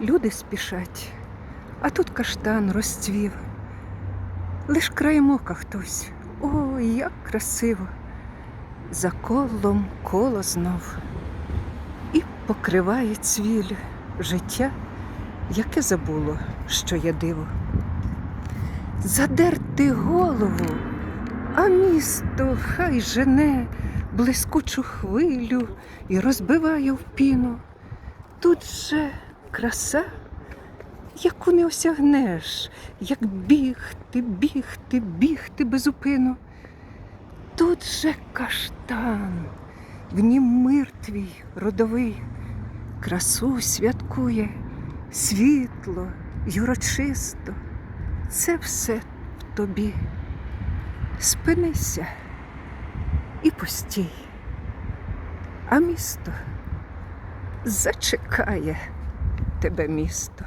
Люди спішать, а тут каштан розцвів. Лиш краєм ока хтось. Ой, як красиво! За колом коло знов і покриває цвіль життя, яке забуло, що є диво. Задерти голову, а місто хай жене блискучу хвилю і розбиває в піну. Тут же краса, яку не осягнеш, як бігти, бігти, бігти безупину. Тут же каштан, в нім мир твій родовий, красу святкує, світло й урочисто. Це все в тобі. Спинися і постій, а місто зачекає тебе місто.